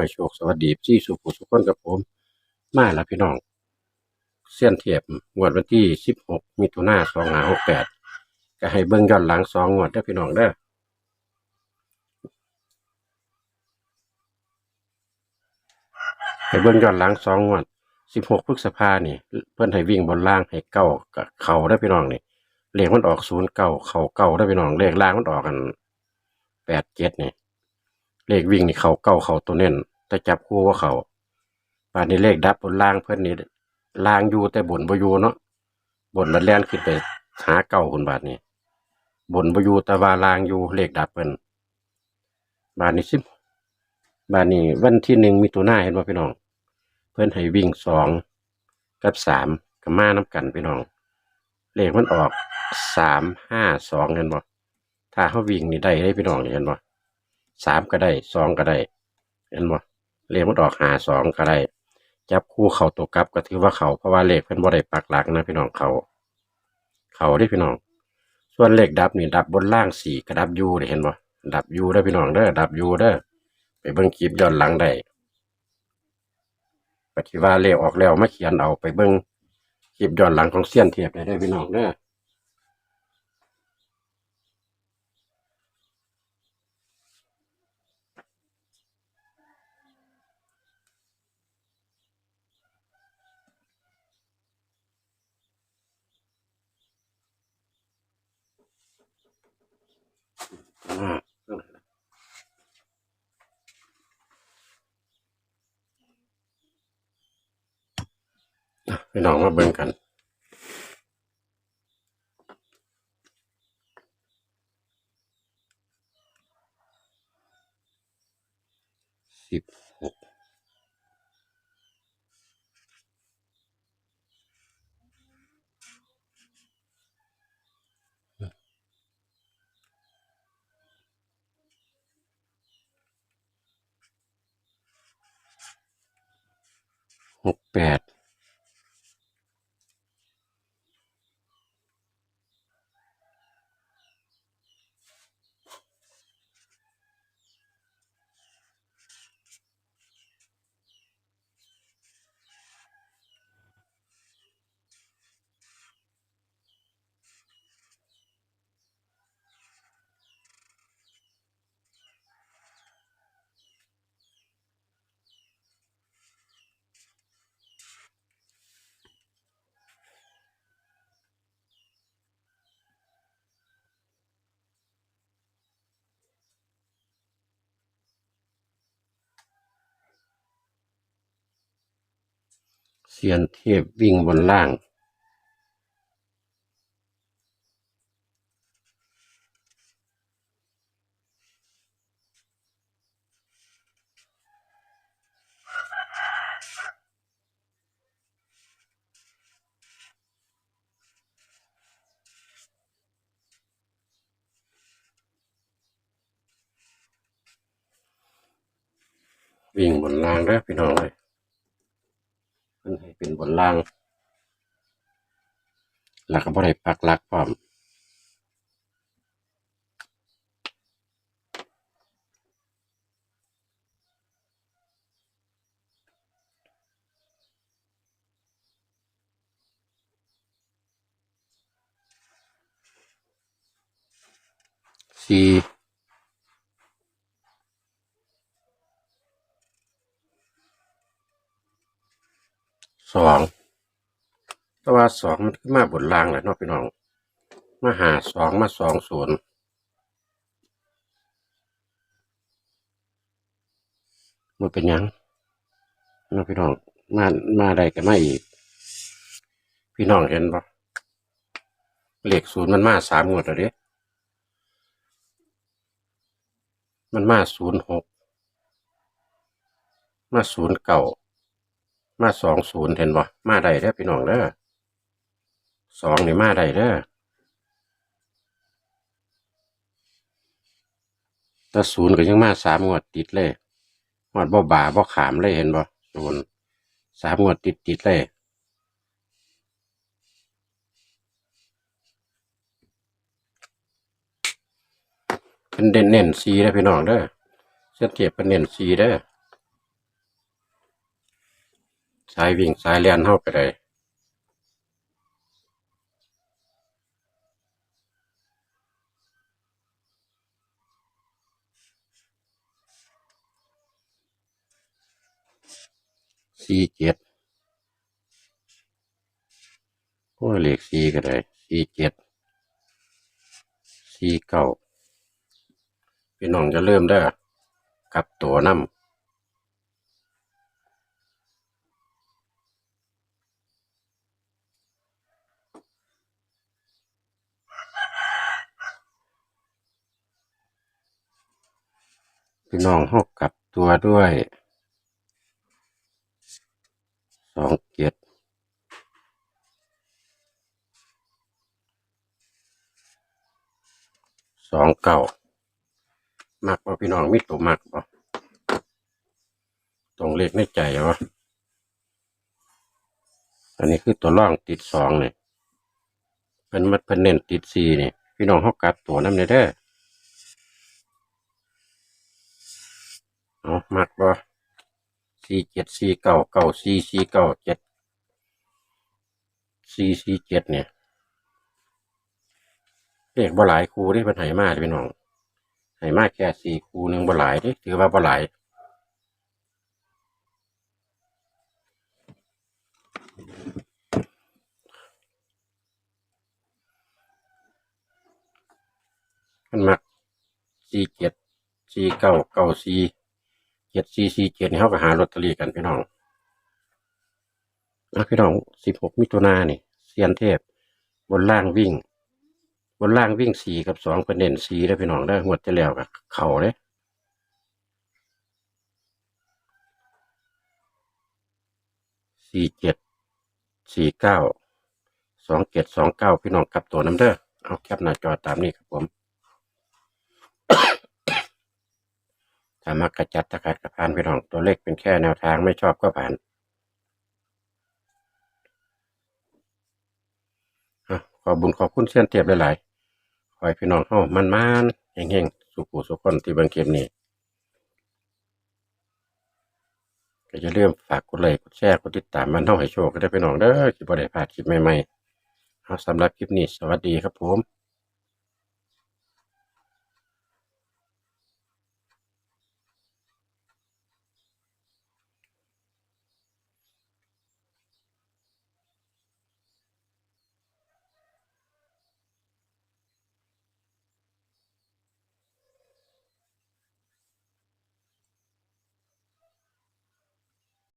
ให้โชคสวัสดีที่สุขสุขคนกับผม มาแล้วพี่น้อง เส้ยนเทียบงวดวันที่ 16มิถุนายน2568ก็ให้เบิ่งย้อนหลังสองงวดเด้พี่น้องเด้อให้เบิ่งย้อนหลังสองงวด 16พฤษภาเนี่เพิ่นให้วิ่งบนล่างให้เก้ากับเข่าได้พี่น้องนี่เลขมันออกศูนย์เก้าเข่าเก้าได้พี่น้องเลขล่างมันออกกันแปดเจ็ดนี่เลขวิ่งนี่เขาเก้าเขาตัวเน้น แต่จับคู่ว่าเขาป่านนี้เลขดับบนล่างเพิ่อนนี่ล่างอยู่แต่บนบอยู่เนาะบนมันแล่นขึ้นไปหาเก้าคนบาทนี่บนบอยู่แต่ว่าล่างอยู่เลขดับเพิ่นบาทนี้สิบาทนี้วันที่หนึ่งมิถุนาเห็นบ่พี่น้อง เพิ่อนให้วิ่งสองกับสามกับมาน้ำกันพี่น้อง เลขมันออกสามห้าสองเห็นบ่ถ้าเขาวิ่งนี่ได้ได้พี่น้องเห็นบ่สามก็ได้สองก็ได้ เห็นบ่ เลขมันออกหาสองก็ได้ จับคู่เขาตัวกลับก็ถือว่าเขาเพราะว่าเลขเพิ่นบ่ได้ปักหลักนะพี่น้องเขา เขาได้พี่น้อง ส่วนเลขดับนี่ดับบนล่างสี่กระดับยูได้เห็นบ่ดับยูได้พี่น้องเด้อดับยูเด้อไปเบิ่งคลิปย้อนหลังได้ปฏิว่าเลขออกแล้วมาเขียนเอาไปเบิ่งคลิปย้อนหลังของเสี้ยนเทียบได้เด้พี่น้องเด้อ พี่น้องมาเบิ่งกันสิบหกหกแปด ซียนเทพวิ่งบนล่าง วิ่งบนล่างแล้วพี่น้องเลย มันให้เป็นบนล่างแล้วก็บ่ได้ปักหลักพร้อมสี่ สองแต่ว่าสองมันขึ้นมาบนล่างแหละเนาะพี่น้อง มาหาสองมาสองศูนย์มันเป็นยังเนาะพี่น้อง มามาได้กันมาอีก พี่น้องเห็นปะเลขศูนย์มันมาสามงวดแล้วเด้มันมาศูนย์หกมาศูนย์เก่า มาสองศูนย์เห็นบ่มาได้เด้อพี่น้องเด้อสองนี่มาได้เด้อต่ศูนย์ก็ยังมาสามงวดติดเลยงวดบ่บ่าบ่ขามเลยเห็นบ่ศูนย์สามงวดติดติดเลยเป็นเด่นเน้นซีเด้พี่น้องเด้อเส้นเทียบเป็นเน้นซีเด้อ สายวิ่งสายเลียนเฮาไปได้สี่เจ็ดโอ้เลขสี่ก็ได้สี่เจ็ดสี่เก้าพี่น้องจะเริ่มได้กับตัวน้ำ พี่น้องหกกลับตัวด้วยสองเจ็ดสองเก้ามักบ่พี่น้องมีตัวมักบ่ตรงเลขในใจวะอันนี้คือตัวร่องติดสองเนี่ยเพิ่นมัดเพิ่นเน้นติดสี่เนี่ยพี่น้องหกกลับตัวน้ำเนเด้อ เอามักบ่สี่เจ็ดสี่เก้าเก้าสี่สี่เก้าเจ็ดสี่สี่เจ็ดเนี่ยเลขบ่หลายคูที่เพิ่นให้มาเด้อพี่น้องให้มาแค่สี่คูหนึ่งบ่หลายเด้ถือว่าบ่หลายมันมักสี่เจ็ดสี่เก้าเก้าสี่ เจ็ดสี่สี่เจ็ดเขาก็หาลอตเตอรี่กันพี่น้องนะพี่น้องสิบหกมิถุนายนี่เซียนเทพ บนล่างวิ่ง บนล่างวิ่งสี่กับสองเป็นเด่นสี่แล้วพี่น้องได้หวดจะแล้วกับเข่าเลยสี่เจ็ดสี่เก้าสองเจ็ดสองเก้าพี่น้องกลับตัวน้ำเด้อเอาแคปหน้าจอตามนี้ครับผม มักกระจัดตะขัดกระพานพี่น้องตัวเลขเป็นแค่แนวทางไม่ชอบก็ผ่านอะขอบุญขอบคุณเช่นเทียบหลายๆขอให้พี่น้องเฮามันมันๆเฮงๆสุขุสุขคนที่บังเกมนี้ก็จะเริ่มฝากกดไลค์กดแชร์กดติดตามมันเท่าให้โชคก็ได้พี่น้องเด้อคลิปบ่ได้พลาดคลิปใหม่ๆเอาสำหรับคลิปนี้สวัสดีครับผม